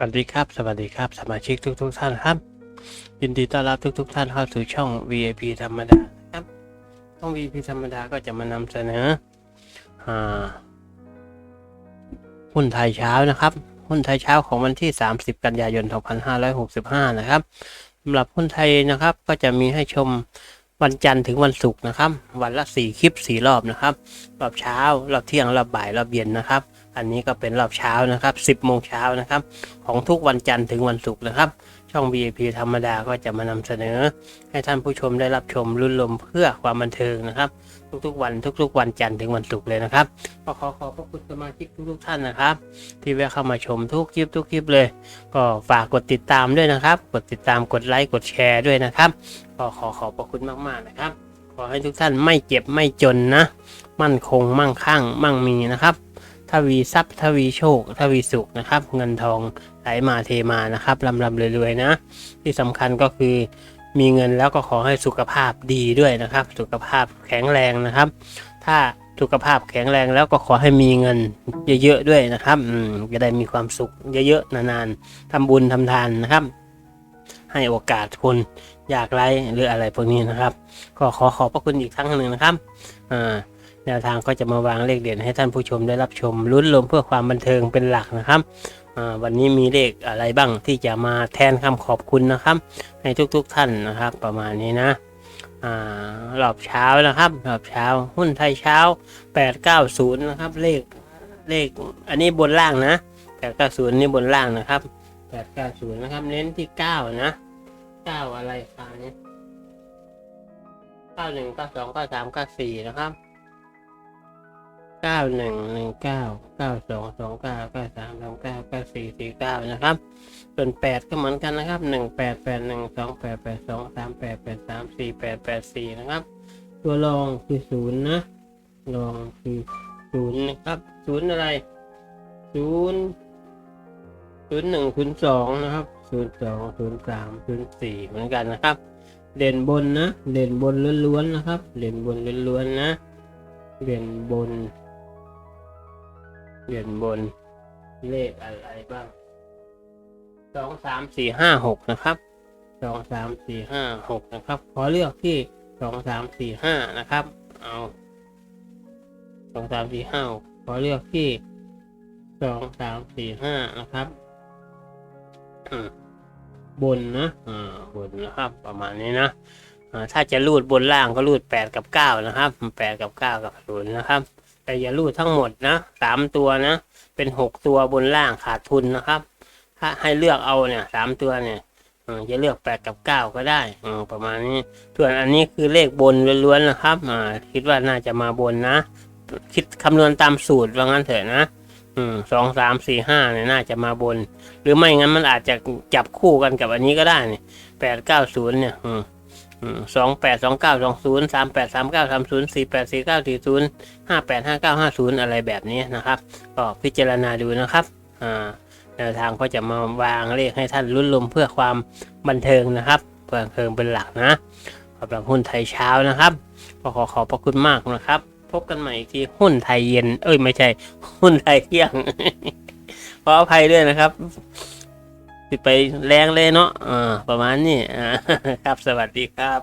สวัสดีครับ สวัสดีครับ สมาชิกทุกๆท่านครับ ยินดีต้อนรับทุกๆท่านเข้าสู่ช่อง VIP ธรรมดาครับ ช่อง VIP ธรรมดาก็จะมานำเสนออาหุ้นไทยเช้านะครับ หุ้นไทยเช้าของวันที่ 30 กันยายน 2565 นะครับสำหรับหุ้นไทยนะครับ ก็จะมีให้ชม วันจันทร์ถึงวันศุกร์นะครับ วันละสี่คลิปสี่รอบนะครับ รอบเช้ารอบเที่ยงรอบบ่ายรอบเย็นนะครับ อันนี้ก็เป็นรอบเช้านะครับ10โมงเช้านะครับ ของทุกวันจันทร์ถึงวันศุกร์นะครับ ช่อง VIP ธรรมดาก็จะมานำเสนอ ให้ท่านผู้ชมได้รับชมรุ่นลมเพื่อความบันเทิงนะครับ ทุกๆวันทุกๆ วันจันทร์ถึงวันศุกร์เลยนะครับก็ขอขอบพระคุณสมาชิกทุกๆท่านนะครับ ที่แวะเข้ามาชมทุกคลิปทุกคลิปเลย ก็ฝากกดติดตามด้วยนะครับ กดติดตามกดไลค์กดแชร์ด้วยนะครับก็ขอขอบพระคุณมากๆนะครับ ขอให้ทุกท่านไม่เจ็บไม่จนนะ มั่นคงมั่งคั่งมั่งมีนะครับ ทวีทรัพย์ทวีโชค ทวีสุขนะครับ เงินทองไหลมาเทมานะครับลำลำรวยๆนะ ที่สำคัญก็คือมีเงินแล้วก็ขอให้สุขภาพดีด้วยนะครับ สุขภาพแข็งแรงนะครับ ถ้าสุขภาพแข็งแรงแล้วก็ขอให้มีเงินเยอะๆด้วยนะครับจะได้มีความสุขเยอะๆนานๆทำบุญทำทานนะครับ ให้โอกาสคนอยากไร้หรืออะไรพวกนี้นะครับ ก็ขอขอบพระคุณอีกครั้งหนึ่งนะครับอ่า แนวทางก็จะมาวางเลขเด่นให้ท่านผู้ชมได้รับชมลุ้นลมเพื่อความบันเทิงเป็นหลักนะครับวันนี้มีเลขอะไรบ้างที่จะมาแทนคำขอบคุณนะครับ ให้ทุกๆทท่านนะครับ ประมาณนี้นะรอบเช้านะครับรอบเช้าหุ้นไทยเช้า 890 นะครับ เลขเลขอันนี้บนล่างนะ 890 นี่บนล่างนะครับ 890 นะครับ เน้นที่ 9 นะ 9 อะไรฟ้านี้ 91 92 93 94 นะครับ เก้าหนึ่งหนึ่งเก้าเก้าสองสองเก้าเก้าสามสามเก้าเก้าสี่สี่เก้านะครับ ส่วนแปดก็เหมือนกันนะครับหนึ่งแปดแปดหนึ่งสองแปดแปดสองสามแปดแปดสามสี่แปดแปดสี่นะครับ ตัวรองคือศูนย์นะรองคือศูนย์นะครับศูนย์อะไรศูนย์ศูนย์หนึ่งศูนย์สองนะครับศูนย์สองศูนย์สามศูนย์สี่เหมือนกันนะครับ เด่นบนนะ เด่นบนล้วนๆนะครับ เด่นบนล้วนๆนะ เด่นบน เด่นบนเลขอะไรบ้างสองสามสี่ห้าหกนะครับสองสามสี่ห้าหกนะครับ ขอเลือกที่สองสามสี่ห้านะครับ เอาสองสามสี่ห้าขอเลือกที่สองสามสี่ห้านะครับบนนะอ่าบนนะครับ ประมาณนี้นะอ่าถ้าจะรูดบนล่างก็รูดแปดกับเก้านะครับแปดกับเก้ากับศูนย์นะครับ แต่อย่ารูดทั้งหมดนะสามตัวนะ เป็นหกตัวบนล่างขาดทุนนะครับ ถ้าให้เลือกเอาเนี่ยสามตัวเนี่ยจะเลือกแปดกับเก้าก็ได้ประมาณนี้ ส่วนอันนี้คือเลขบนล้วนๆนะครับคิดว่าน่าจะมาบนนะ คิดคำนวณตามสูตรว่างั้นเถอะนะสองสามสี่ห้าเนี่ยน่าจะมาบน หรือไม่งั้นมันอาจจะจับคู่กันกับอันนี้ก็ได้เนี่ยแปดเก้าศูนย์เนี่ย สองแปดสองเก้าสองศูนย์สามแปดสามเก้าสามศูนย์สี่แปดสี่เก้าสี่ศูนย์ห้าแปดห้าเก้าห้าศูนย์อะไรแบบนี้นะครับ ก็พิจารณาดูนะครับแนวทางก็จะมาวางเลขให้ท่านรุ่นลมเพื่อความบันเทิงนะครับเพื่อบันเทิงเป็นหลักนะสำหรับหุ้นไทยเช้านะครับก็ขอขอบพระคุณมากนะครับ พบกันใหม่อีกที่หุ้นไทยเย็น เอ้ยไม่ใช่ หุ้นไทยเที่ยงขออภัยด้วยนะครับ สิไปแรงเลยเนาะอ่าประมาณนี้อ่าครับสวัสดีครับ